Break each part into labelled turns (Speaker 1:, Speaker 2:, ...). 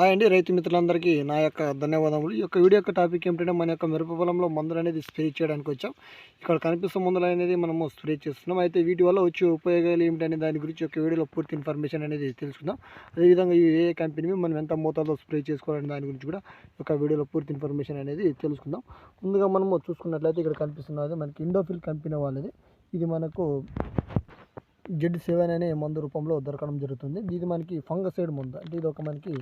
Speaker 1: Hi అండి రైతు మిత్రులందరికీ నా యొక్క ధన్యవాదములు. ఈ యొక్క వీడియో యొక్క టాపిక్ ఏమిటంటే మన యొక్క మిరప పొలంలో మందులు అనేది స్ప్రే చేయడానికి వచ్చాం. ఇక్కడ కనిపిస్తున్న మందులు అనేది మనము స్ప్రే చేస్తున్నాం. అయితే వీటి వల్ల వచ్చే ఉపయోగాలు ఏమిటనే దాని గురించి ఒక వీడియోలో పూర్తి ఇన్ఫర్మేషన్ అనేది తెలుసుకుందాం. అదేవిధంగా ఈ ఏ కంపెనీ మనం ఎంత మోతాదులో స్ప్రే చేసుకోవాలనే దాని గురించి కూడా ఒక వీడియోలో పూర్తి ఇన్ఫర్మేషన్ అనేది తెలుసుకుందాం. ముందుగా మనము చూసుకున్నట్లయితే ఇక్కడ కనిపిస్తున్నది మనకి ఇండోఫిల్ కంపెనీ వాళ్ళది. ఇది మనకు జెడ్ సెవెన్ అనే మందు రూపంలో దొరకడం జరుగుతుంది. ఇది మనకి ఫంగసైడ్ మందు. అంటే ఇది ఒక మనకి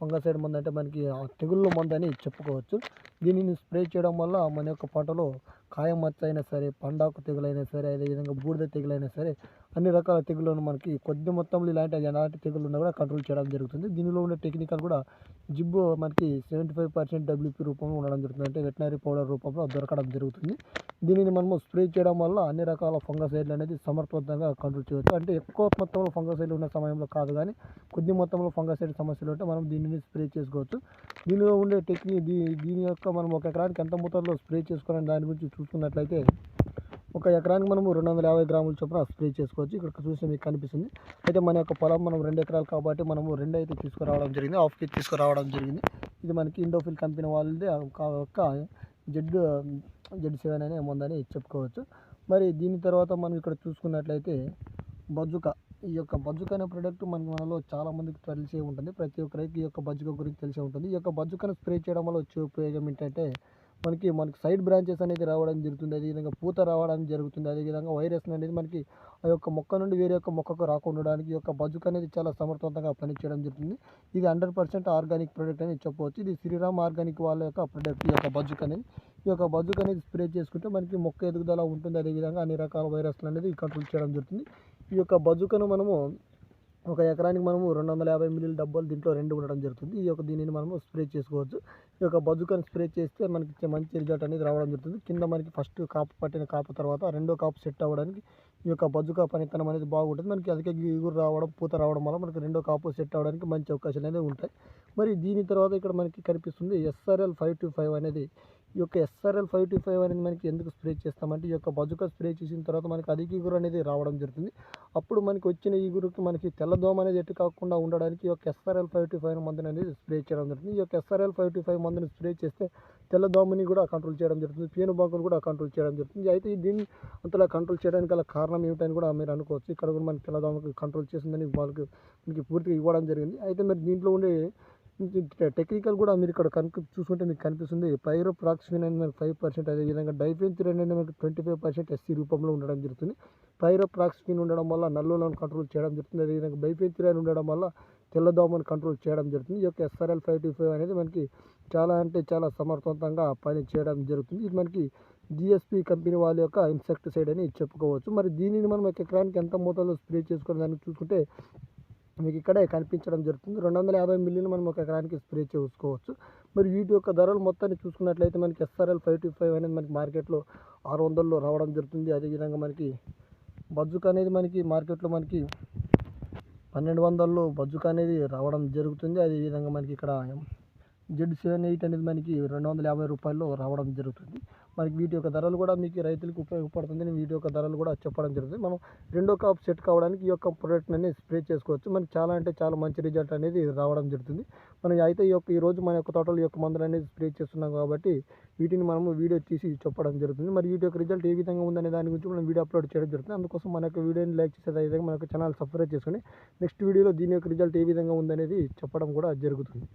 Speaker 1: ఫంగసైడ్ మందు అంటే మనకి ఆ తెగుళ్ళ మందు అని చెప్పుకోవచ్చు. దీనిని స్ప్రే చేయడం వల్ల మన యొక్క పంటలో కాయం మచ్చ అయినా సరే పండాకు తెగులైనా సరే అదేవిధంగా బూడిద తెగులైనా సరే అన్ని రకాల తెగులను మనకి కొద్ది మొత్తంలో ఇలాంటి ఎలాంటి తెగులు ఉన్నా కూడా కంట్రోల్ చేయడం జరుగుతుంది. దీనిలో ఉండే టెక్నికల్ కూడా జిబ్బు మనకి సెవెంటీ ఫైవ్ పర్సెంట్ డబ్ల్యూపీ రూపంలో ఉండడం జరుగుతుంది. అంటే వెటనరీ పౌడర్ రూపంలో దొరకడం జరుగుతుంది. దీనిని మనము స్ప్రే చేయడం వల్ల అన్ని రకాల ఫంగసైడ్లు అనేది సమర్థవంతంగా కంట్రోల్ చేయవచ్చు. అంటే ఎక్కువ మొత్తంలో ఫంగసైడ్లు ఉన్న సమయంలో కాదు కానీ కొద్ది మొత్తంలో ఫంగసైడ్ సమస్యలు ఉంటే మనం దీనిని స్ప్రే చేసుకోవచ్చు. దీనిలో ఉండే టెక్నిక్ దీ దీని యొక్క మనం ఒక ఎకరానికి ఎంత మొత్తంలో స్ప్రే చేసుకోవాలని దాని గురించి చూసుకున్నట్లయితే ఒక ఎకరానికి మనము రెండు వందల యాభై గ్రాముల చొప్పున స్ప్రే చేసుకోవచ్చు. ఇక్కడ చూస్తే మీకు కనిపిస్తుంది. అయితే మన యొక్క పొలం మనం రెండు ఎకరాలు కాబట్టి మనము రెండు అయితే తీసుకురావడం జరిగింది. హాఫ్ కేజీ తీసుకురావడం జరిగింది. ఇది మనకి ఇండోఫిల్ కంపెనీ వాళ్ళది. ఒక జెడ్ జెడ్ సెవెన్ అనే ఉందని చెప్పుకోవచ్చు. మరి దీని తర్వాత మనం ఇక్కడ చూసుకున్నట్లయితే బజ్జుక. ఈ యొక్క బజ్జుక అనే ప్రోడక్ట్ మనకి మనలో చాలామందికి తెలిసే ఉంటుంది. ప్రతి ఒక్కరికి ఈ యొక్క బజ్జుక గురించి తెలిసే ఉంటుంది. ఈ యొక్క బజ్జుకను స్ప్రే చేయడం వల్ల వచ్చే ఉపయోగం ఏంటంటే మనకి మనకి సైడ్ బ్రాంచెస్ అనేది రావడం జరుగుతుంది. అదేవిధంగా పూత రావడం జరుగుతుంది. అదేవిధంగా వైరస్ అనేది మనకి ఆ యొక్క మొక్క నుండి వేరే యొక్క మొక్కకు రాకుండా ఈ యొక్క బజుక్ అనేది చాలా సమర్థవంతంగా పనిచేయడం జరుగుతుంది. ఇది హండ్రెడ్ పర్సెంట్ ఆర్గానిక్ ప్రోడక్ట్ అని చెప్పవచ్చు. ఇది శ్రీరామ్ ఆర్గానిక్ వాళ్ళ యొక్క ప్రోడక్ట్ ఈ యొక్క బజ్జుక అనేది. ఈ యొక్క బజుక్ అనేది స్ప్రే చేసుకుంటే మనకి మొక్క ఎదుగుదల ఉంటుంది. అదేవిధంగా అన్ని రకాల వైరస్లు అనేది కంట్రోల్ చేయడం జరుగుతుంది. ఈ యొక్క బజుకను మనము ఒక ఎకరానికి మనము రెండు వందల యాభై మిల్లీల డబ్బాలు దీంట్లో రెండు ఉండడం జరుగుతుంది. ఈ యొక్క దీనిని మనము స్ప్రే చేసుకోవచ్చు. ఈ యొక్క బజుకని స్ప్రే చేస్తే మనకి మంచి రిజల్ట్ అనేది రావడం జరుగుతుంది. కింద మనకి ఫస్ట్ కాపు పట్టిన కాపు తర్వాత రెండో కాపు సెట్ అవ్వడానికి ఈ యొక్క బజుకా పనితనం అనేది బాగుంటుంది. మనకి అధిక ఎగురు రావడం పూత రావడం వల్ల మనకి రెండో కాపు సెట్ అవ్వడానికి మంచి అవకాశాలు అనేది ఉంటాయి. మరి దీని తర్వాత ఇక్కడ మనకి కనిపిస్తుంది ఎస్ఆర్ఎల్ ఫైవ్ టు ఫైవ్ అనేది ఈ యొక్క ఎస్ఆర్ఎల్ ఫైవ్ టూ ఫైవ్ అనేది మనకి ఎందుకు స్ప్రే చేస్తామంటే ఈ యొక్క బజుక స్ప్రే చేసిన తర్వాత మనకి అధిక ఈగురు అనేది రావడం జరుగుతుంది. అప్పుడు మనకి వచ్చిన ఈగురుకి మనకి తెల్లదోమ అనేది ఎట్టు కాకుండా ఉండడానికి ఈ యొక్క ఎస్ఆర్ఎల్ ఫైవ్ టూ ఫైవ్ మందుని అనేది స్ప్రే చేయడం జరుగుతుంది. ఈ యొక్క ఎస్ఆర్ఎల్ ఫైవ్ టూ ఫైవ్ మందుని స్ప్రే చేస్తే తెల్లదోమని కూడా కంట్రోల్ చేయడం జరుగుతుంది. పేనుబాకులు కూడా కంట్రోల్ చేయడం జరుగుతుంది. అయితే దీన్ని అంతలా కంట్రోల్ చేయడానికి గల కారణం ఏమిటని కూడా మీరు అనుకోవచ్చు. ఇక్కడ కూడా మనకి తెల్లదోమకి కంట్రోల్ చేసిందని వాళ్ళకి మనకి పూర్తిగా ఇవ్వడం జరిగింది. అయితే మరి దీంట్లో ఉండే టెక్నికల్ కూడా మీరు ఇక్కడ కనుక చూసుకుంటే మీకు కనిపిస్తుంది. పైరోప్రాక్సిన్ అనేది మనకు ఫైవ్ పర్సెంట్ అదేవిధంగా డైఫెన్సిన్ అనేది మనకు ట్వంటీ ఫైవ్ పర్సెంట్ ఎస్సీ రూపంలో ఉండడం జరుగుతుంది. పైరోప్రాక్సిన్ ఉండడం వల్ల నల్లులను కంట్రోల్ చేయడం జరుగుతుంది. అదేవిధంగా బైఫెన్సిరాన్ ఉండడం వల్ల తెల్లదోమను కంట్రోల్ చేయడం జరుగుతుంది. ఈ యొక్క ఎస్ఆర్ఎల్ ఫైవ్ టీ ఫైవ్ అనేది మనకి చాలా అంటే చాలా సమర్థవంతంగా పని చేయడం జరుగుతుంది. ఇది మనకి జిఎస్పి కంపెనీ వాళ్ళ యొక్క ఇన్సెక్టిసైడ్ అని చెప్పుకోవచ్చు. మరి దీనిని మనం ఎకరానికి ఎంత మోతాదులో స్ప్రే చేసుకోవడం దానికి చూసుకుంటే మీకు ఇక్కడే కనిపించడం జరుగుతుంది. రెండు వందల యాభై మిల్లీని మనం ఒక ఎకరానికి స్ప్రే చేసుకోవచ్చు. మరి వీటి యొక్క ధరలు మొత్తాన్ని చూసుకున్నట్లయితే మనకి ఎస్ఆర్ఎల్ ఫైవ్ టూ ఫైవ్ అనేది మనకి మార్కెట్లో ఆరు వందల్లో రావడం జరుగుతుంది. అదేవిధంగా మనకి బజ్జుక అనేది మనకి మార్కెట్లో మనకి పన్నెండు వందల్లో బజ్జుక అనేది రావడం జరుగుతుంది. అదేవిధంగా మనకి ఇక్కడ జెడ్ సెవెన్ ఎయిట్ అనేది మనకి రెండు వందల యాభై రూపాయల్లో రావడం జరుగుతుంది. మనకి వీటి యొక్క ధరలు కూడా మీకు రైతులకు ఉపయోగపడుతుంది. వీటి యొక్క ధరలు కూడా చెప్పడం జరుగుతుంది. మనం రెండో కాప్ సెట్ కావడానికి ఈ యొక్క ప్రోడక్ట్ అనేది స్ప్రే చేసుకోవచ్చు. మనకి చాలా అంటే చాలా మంచి రిజల్ట్ అనేది రావడం జరుగుతుంది. మనం అయితే ఈ యొక్క ఈరోజు మన యొక్క తోటలు యొక్క మందులు అనేది స్ప్రే చేస్తున్నాం కాబట్టి వీటిని మనము వీడియో తీసి చెప్పడం జరుగుతుంది. మరి వీటి యొక్క రిజల్ట్ ఏ విధంగా ఉందనే దాని గురించి మనం వీడియో అప్లోడ్ చేయడం జరుగుతుంది. అందుకోసం మన యొక్క వీడియోని లైక్ చేసే విధంగా మన యొక్క ఛానల్ సబ్స్క్రైబ్ చేసుకుని నెక్స్ట్ వీడియోలో దీని యొక్క రిజల్ట్ ఏ విధంగా ఉందనేది చెప్పడం కూడా జరుగుతుంది.